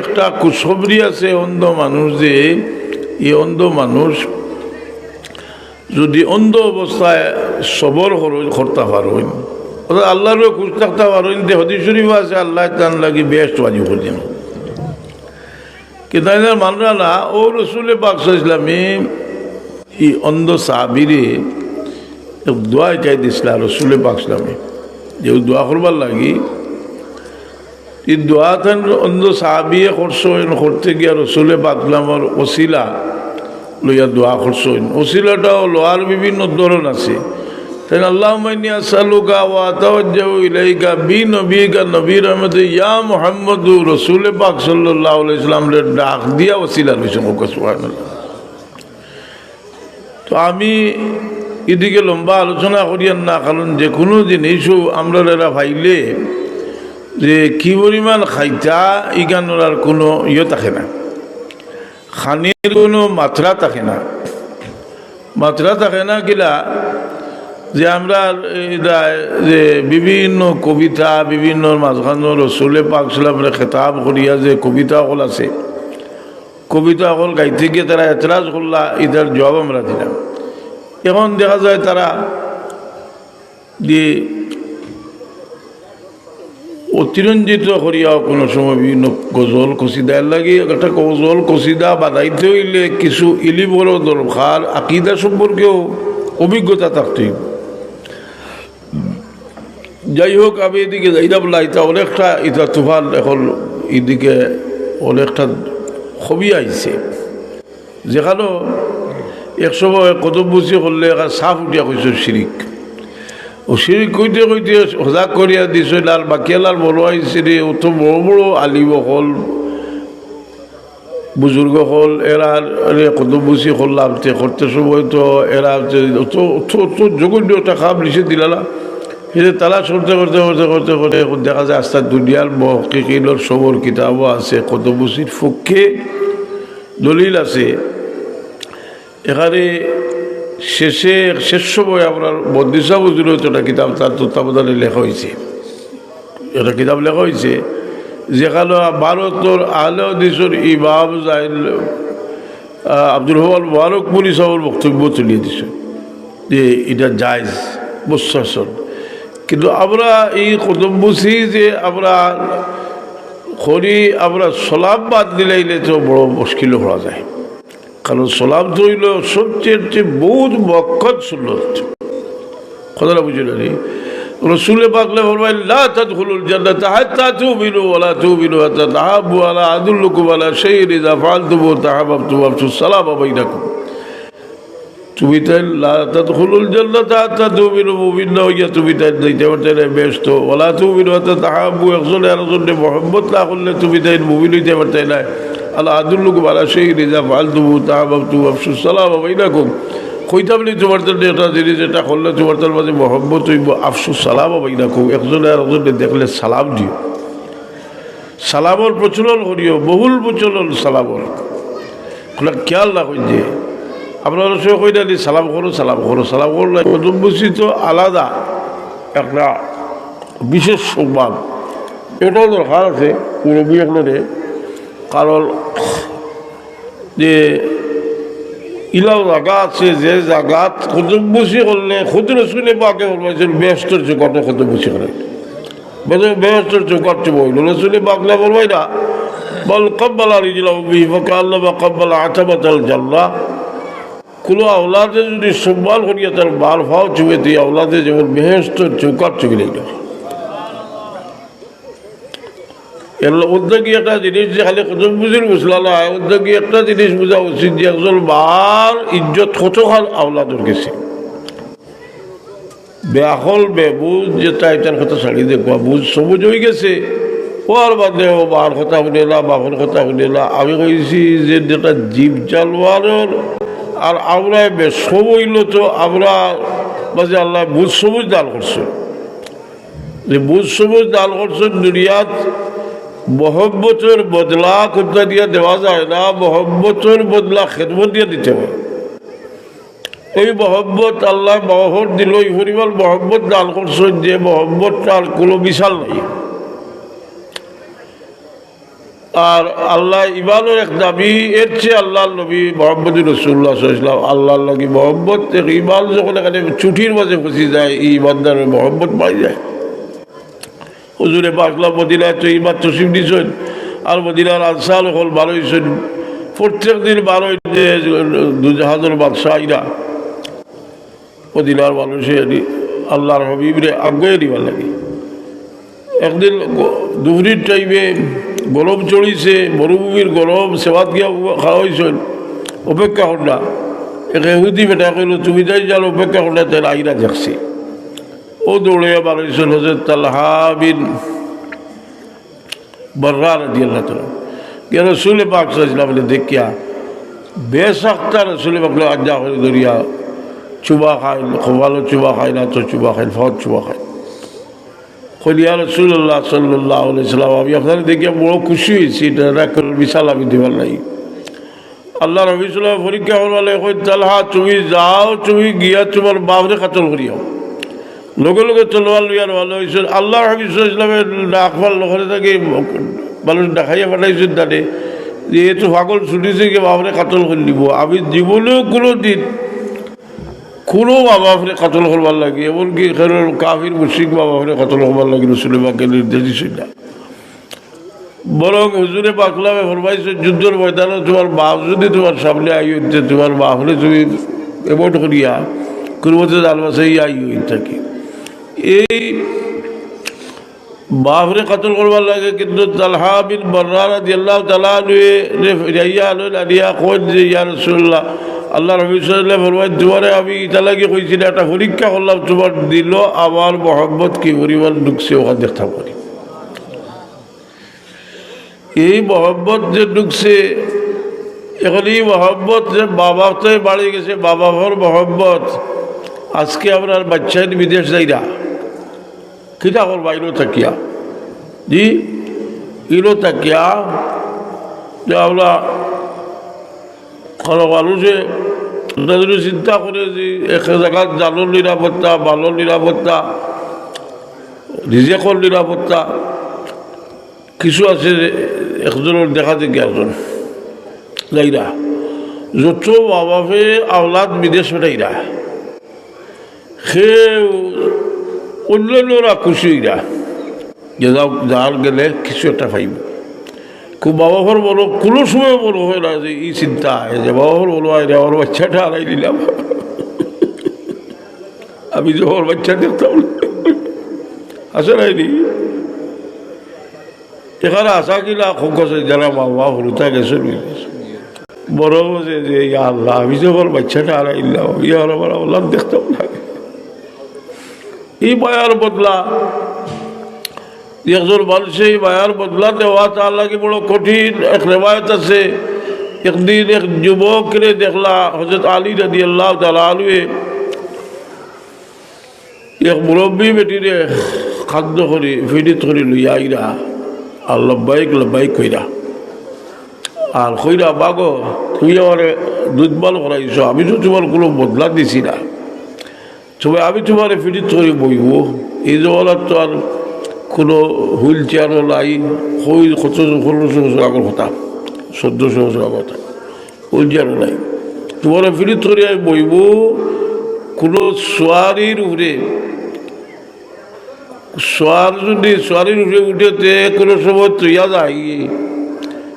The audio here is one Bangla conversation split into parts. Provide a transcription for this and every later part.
একটা কুসবরি আছে অন্ধ মানুষ যে, এই অন্ধ মানুষ যদি অন্ধ অবস্থায় সবর করতে পারেন অর্থাৎ আল্লাহরও খুশ থাকতে পারেন যে হদি শরীফ আছে, আল্লাহ তান লাগি বেস্ট বাজি করেন কিন্তু মানরা না ও রসুলে বাক্স ইসলামী এই অন্ধ সাহাবিরে দোয়া চাই দিছিল রসুলে পাক ইসলামী যে দোয়া করবার লাগি এই দোয়া থান অন্ধ সাহাবিয়ে করছেন করতে গিয়া রসুলে পাকলামর ওসিলা লইয়া দোয়া করছেন ওসিলাটাও লোহার বিভিন্ন ধরন আছে। তাই আল্লাহ মাইনি আসালুকা ওয়া তাওয়াজ্জাহু ইলাইকা বি নবীকা নবীর রহমতে ইয়া মুহাম্মদু রসুল পাক সাল্লাল্লাহু আলাইহি সাল্লাম ডাক দিয়া ওসিলা লইছেন সুবহানাল্লাহ। তো আমি এদিকে লম্বা আলোচনা করিয়ান না, কারণ যে কোনো জিনিসও আমরা এরা ভাইলে যে কি পরিমাণ খাইতা, ইগানোর আর কোনো ইয়ে থাকে না। খানির কোনো মাত্রা থাকে না। মাত্রা থাকে না কিলা যে আমরা যে বিভিন্ন কবিতা, বিভিন্ন মাঝখানো রসুলে, পাক সালামরে খেতাব করিয়া যে কবিতা সকল আছে, কবিতা সকল গাইতে গিয়ে তারা এতরাজ করলা ইটার জবাব আমরা দিলাম। এখন দেখা যায় তারা যে অতিরঞ্জিত করিয়াও কোনো সময় বিভিন্ন গজল কসিদার লাগে, একটা গজল কসিদা বাদাইতে হইলে কিছু ইলি বড় দরকার, আকিদা সম্পর্কেও অভিজ্ঞতা থাকতে। যাই হোক, আমি এদিকে যাইতাম না এটা অনেকটা, এটা তুফান এখন এদিকে অনেকটা ছবি আইছে যেখানেও এক সময় কদম বুঝি করলে সাফ উঠিয়া কৈছো শিরিক ও শিরিক কইতে কইতে সজাগ করিয়া দিছে লাল বাকিয়ালাল বড় আইছে রে অত বড় বড় আলিব হল, বুজুর্গ হল, এরা রে কদম বুঝি করলাম তে করতে সময় তো এরা যে অত অত অত জঘন্য একটা খাপ লিখে দিলালা। সেটা তালা করতে করতে করতে করতে করতে দেখা যায় আস্তা দুনিয়ার মহিকিলোর সবর কিতাবও আছে কদবুসির পক্ষে দলিল আছে। এখানে শেষে, শেষ সময় আপনার বদিসা বুজুর একটা কিতাব, তার তত্ত্বাবধানে লেখা হয়েছে। একটা কিতাব লেখা হয়েছে যেখানে ভারতের আহলে হদিসের ইমাম জাইল আব্দুল হওয়াল মুবারকপুরি সাহেবের বক্তব্য তুলিয়ে দিছে যে এটা জায়জ বসাসন কিন্তু আমরা এই কদম্বুসি যে আমরা করি আমরা সলাপ বাদ দিলাইলে তো বড় মুশকিল করা যায়। কারণ সলাপ ধরিল সবচেয়ে চেয়ে বহুত মক্কত সুন্নত কথাটা বুঝলেন রসুলে পাকলে বলবেন লা তাদখুলুল জান্নাত হাত্তা তুমিনু ওয়ালা তুমিনু হাত্তা তাহাব্বু আলা আদুল্লুকুম আলা শাইইন ইযা ফাআলতুম তাহাব্বাতুম আফসুস সালাম বাইনাকুম। তুমি তাই, লা তাদখুলুল জান্নাত হাত্তা তুমিনু মুমিন না হইয়া তুমি তাই দিতে পারতে না, ব্যস্ত। ওয়ালা তুমিনু হাত্তা তাহাব্বু, একজনে আরেকজনে মহব্বত না করলে তুমি তাই মুমিন হইতে পারতে না। আফসুস জিনিস, এটা একজনে আর দেখলে সালাম দিও। সালামর প্রচলন করিও, বহুল প্রচলন সালামর। খোলা খেয়াল না কই যে আপনার কই না সালাম করো সালাম করো। সালাম প্রথম বুঝি তো, আলাদা একটা বিশেষ সংবাদ এটাও দরকার আছে মুরব্বী এখানে কারণ যে ইলাও জায়গা আছে যে জায়গাত খুদুম বুঝি করলে, খুদুর শুনে পাকে বলবেন ব্যস্তর চোখটা কত বুঝি করে। বলে ব্যস্তর চোখটা বইল রসুলে বাগলা বলবাই না। বল কব্বাল আর ইজলাম আল্লাহ বা কব্বাল আতাবাতাল জাল্লা কোনো আওলাদে যদি সম্মান করিয়া তার বার ভাও চুবে দিয়ে আওলাদে যেমন বেহেস্তর চৌকার চুকে নেই না উদ্যোগী একটা জিনিস যে খালি কত বুঝির বুঝলা না উদ্যোগী একটা জিনিস বোঝা উচিত যে একজন বার ইজ্জত কত খাল আওলাদর গেছে। বেআল বেবুজ, যে তাই তার কথা ছাড়ি দেখবা বুঝ সবুজ হয়ে গেছে। ও বাদে ও বার কথা শুনে না বাপর কথা শুনে না আমি কইছি যে যেটা জীব জানোয়ারের, আর আমরা সব হইল তো আমরা মাঝে আল্লাহ বুঝ সবুজ দান করছে। যে বুঝ সবুজ দান করছেন দুনিয়াত মহব্বতের বদলা কোথা দিয়ে দেওয়া যায় না, মহব্বতের বদলা খেদমত দিয়ে দিতে হয়। এই মহব্বত আল্লাহ মহব্বত দিল এই পরিমাণ মহব্বত দান করছেন যে মহব্বতটার কোনো বিশাল নাই। আর আল্লাহ ইমানের এক দাবি, এর চেয়ে আল্লাহ নবী মোহাম্মদ রসুল্লাহ ইসলাম আল্লাহ নবী মোহাম্মদ ইমান যখন এখানে ছুটির মাঝে ফসি যায়, এই ইমানদার মোহাম্মদ পাই যায়। হুজুরে পাকলা মদিনায় তো ইমান তসিম দিছেন আর মদিনার আনসার হল ভালো হয়েছেন প্রত্যেক দিন ভালো হয়েছে দুজাহাজের বাদশাহীরা মদিনার মানুষের আল্লাহর হবিবরে আগে দিবার লাগে। একদিন দুপুরির টাইমে গরম চড়িছে মরুভূমির গরম, সেবাত গিয়া খাওয়া হয়েছেন অপেক্ষা কর না এক এহুদি বেটা কইল, তুমি যাই যার অপেক্ষা কর না তাই আইরা দেখছি ও দৌড়ে আবার হয়েছেন হজরত তালহা বিন বর্রা রাজি আল্লাহ তালা কে রসুল পাক সাজলাম বলে, দেখিয়া বেসাক্তা রসুল পাক আজ্ঞা করে ধরিয়া, চুবা খাই ভালো চুবা খাই না তো চুবা খাই ফত চুবা খাই কলিয়া রসুল্লাহ সাল্লাহ সাল্লাম আমি আপনার দেখিয়া বড় খুশি হয়েছি, এটা বিশাল আমি দিবার নাই। আল্লাহ রবি সাল্লাম পরীক্ষা কই তালহা তুমি যাও, তুমি গিয়া তোমার বাপরে কাতল করিয়াও লগে লগে তলোয়ার লইয়ার ভালো হয়েছে আল্লাহ রবি ইসলামের ডাকবার লখনে থাকে মানুষ দেখাইয়া পাঠাইছেন তাতে, যে এ তো পাগল ছুটিছে কি বাপরে কাতল করে দিব আমি জীবনেও কোনো দিন কোনো বাবাফরে কাতল করবার লাগে, এমনকি এখানে কাফির মুশিক বাবাফরে কাতল করবার লাগে রসুলের বাকে নির্দেশ দিচ্ছে না। বরং হুজুরে পাকলামে ফরমাইছে, যুদ্ধের ময়দানে তোমার বাপ যদি তোমার সামনে আই হইতে, তোমার বাপরে তুমি এমন করিয়া কুরবতে জালবাসাই আই হই থাকি। এই বাপরে কাতল করবার লাগে কিন্তু তালহা বিন বর্রারা দিয়াল্লাহ তালা নুয়ে রিয়া আলো আলিয়া কোন যে, ইয়া রসুল্লাহ আল্লাহ রবি সাল্লাহ ফরমাই তোমারে আমি ইটা লাগে কইছিল একটা পরীক্ষা করলাম, তোমার দিল, আমার মহব্বত কি পরিমাণ ঢুকছে, ওখানে দেখতে পারি এই মহব্বত যে ঢুকছে, এখন এই মহব্বত যে বাবা তো বাড়ি গেছে, বাবা ভর মহব্বত, আজকে আপনার বাচ্চাই বিদেশ যাই না। কিটা করবা, ইলো তাকিয়া জি? ইলো তাকিয়া যে আমরা কোনো মানুষে যদি চিন্তা করে যে এক জায়গার জালোর নিরাপত্তা বালোর নিরাপত্তা রিজেকর নিরাপত্তা কিছু আছে একজনের দেখা দেখি একজন। যাইরা যত বাবাফে আওলাদ বিদেশ পেটাইরা সে অন্যান্যরা খুশি হইরা যে যাও যার গেলে কিছু একটা পাইব। খুব বাবাফর বলো, কোনো সময় বলো হয় না যে এই চিন্তা যে বাবাফর বলো আয় আমার বাচ্চাটা হারাই দিলাম। আমি যে আমার বাচ্চা দেখতাম। আসে নাইনি এখানে আসা কিনা খুব কাছে যারা বাবা হলুতা গেছে বড় যে আল্লাহ, আমি যে আমার বাচ্চাটা হারাই দিলাম ইয়া আমার আল্লাহ দেখতাম না। এই মায়ার বদলা। একজন মানুষে এই মায়ার বদলা দেওয়া তার লাগে বড় কঠিন এক রেবায়ত আছে। একদিন এক যুবকরে দেখলা হজরত আলী রাদি আল্লাহ তালা আলুয়ে এক মুরব্বী বেটিরে খাদ্য করি ফিডিত করি লইয়া আইরা, আর লব্বাইক লব্বাইক কইরা, আর কইরা, বাগো তুমি আমার দুধবাল করাইছ, আমি তো তোমার কোনো বদলা দিছি না। তবে আমি তোমার ফিরিত করে বইব। এই জমানার তো আর কোনো হুইল চেয়ারও নাই হই কত ষোলোশো বছর আগর কথা চোদ্দোশো বছর আগর কথা, হুইল চেয়ারও নাই। তোমার ফিরিত করে আমি বইব, কোনো সোয়ারির উপরে, সোয়ার যদি সোয়ারির উপরে উঠেতে কোনো সময় তুইয়া যাই,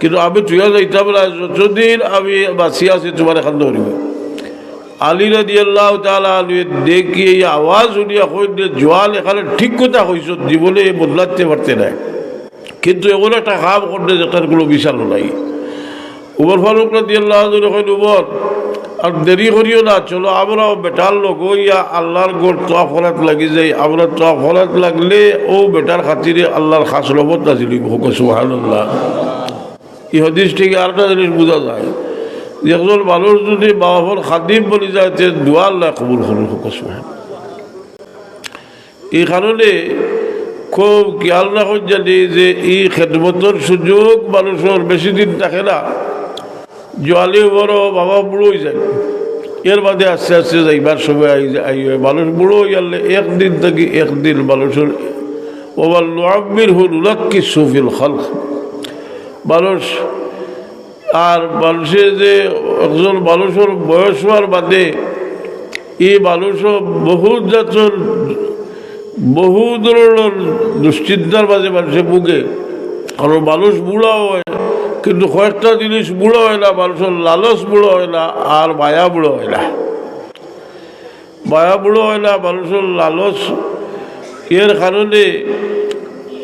কিন্তু আমি তুইয়া যাইতাম না, যতদিন আমি বাঁচি আছি তোমার এখান ধরিব। আলী রাজি আল্লাহ আলী দেখি এই আওয়াজ শুনিয়া কইলে জোয়াল এখানে ঠিক কথা কইস জীবনে বদলাতে পারতে নাই। কিন্তু এমন একটা কাম করতে যেটার কোনো বিশাল নাই। উমর ফারুক রাজি আল্লাহ কইল উমর, আর দেরি করিও না, চলো আমরাও বেটার লোক ইয়া আল্লাহর গোর তোয়া ফলাত লাগি যাই। আমরা তোয়া ফলাত লাগলে ও বেটার খাতিরে আল্লাহর খাস রবত নাছিল সুহানুল্লাহ ই হদিস থেকে আরেকটা জিনিস বোঝা যায় একজন মানুষ যদি বাবার খাদিম বলি যায় তে দোয়া আল্লাহ কবুল করুন সুহান এই কারণে খুব খেয়াল রাখুন জানি যে এই খেদমতর সুযোগ মানুষের বেশি দিন থাকে না। জোয়ালি বড়, বাবা বুড়ো হয়ে যায়। এর বাদে আস্তে আস্তে যাইবার সময় আই আই মানুষ বুড়ো হইয়ালে একদিন থেকে একদিন মানুষের ওবার লোয়াব্বির হুল উলাক্কি সুফিল খাল মানুষ আর মানুষের যে একজন মানুষের বয়স হওয়ার বাদে এই মানুষও বহুত জাতর বহু ধরনের দুশ্চিন্তার মাঝে মানুষে ভুগে আর মানুষ বুড়াও হয়, কিন্তু কয়েকটা জিনিস বুড়ো হয় না, মানুষের লালস বুড়ো হয় না, আর মায়া বুড়ো হয় না। মায়া বুড়ো হয় না, মানুষের লালস। এর কারণে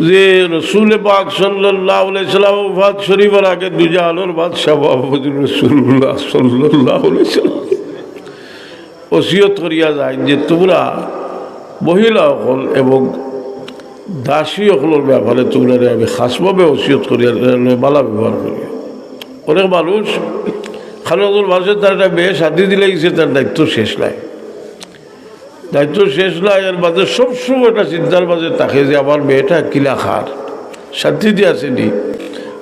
যে রসুল পাক সাল্লাহ সাল্লাম ভাত শরীফের আগে দুজা আলোর ভাত সভাপতি রসুল্লাহ সাল্লাহ ওসিয়ত করিয়া যায় যে তোমরা মহিলা মহিলাসকল এবং দাসীসকলের ব্যাপারে তোমরা আমি খাসভাবে ওসিয়ত করিয়া বালা ব্যবহার করি। অনেক মানুষ খানগুল মানুষের তার একটা মেয়ে শাদি দিলে গেছে, তার দায়িত্ব শেষ নাই। দায়িত্ব শেষ নাই এর মাঝে সবসময় একটা চিন্তার মাঝে থাকে যে আমার মেয়েটা কিলা খার শান্তি দিয়ে আসেনি।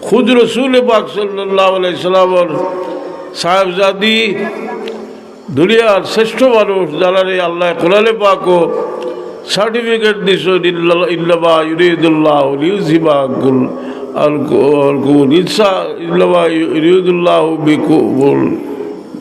খুদ রসুল পাক সাল্লাহ সাল্লামর সাহেবজাদি দুনিয়ার শ্রেষ্ঠ মানুষ, যারা আল্লাহ কোরআনে পাকো সার্টিফিকেট দিছ ইল্লাবা ইউরিদুল্লাহ ইউজিবা গুল গুল ইনসা ইল্লাবা ইউরিদুল্লাহ বিকুল।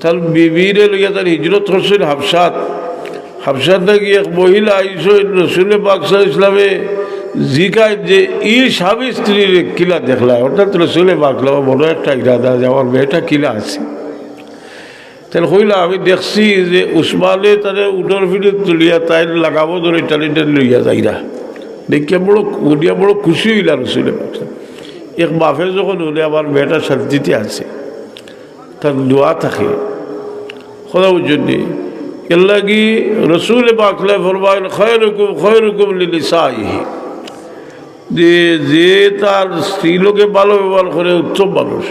তার বিবিরে লইয়া তার হিজরত করছিল হাফসাত। হাফসাত নাকি এক মহিলা আইসল রসুল পাকসা ইসলামে জিকায় যে ই স্বামী স্ত্রীর কিলা দেখলা। অর্থাৎ রসুলে পাকলা বড় একটা ইরাদা যে আমার মেয়েটা কিলা আছে। তাহলে কইলা, আমি দেখছি যে উসমানে তারে উঠোর ফিরে তুলিয়া তাই লাগাবো ধরে টালিটা লইয়া যাইরা। দেখিয়া বড় উঠিয়া বড় খুশি হইলা রসুলে পাকসা এক বাপে যখন হলে আমার মেয়েটা শান্তিতে আছে। তার দোয়া থাকে। খোদা জন্যে এর লাগি রসুল পাকলে ফরমাইল খয়ের হুকুম খয়ের হুকুম লিলিসাইহি যে যে তার স্ত্রীলোকে ভালো ব্যবহার করে উত্তম মানুষ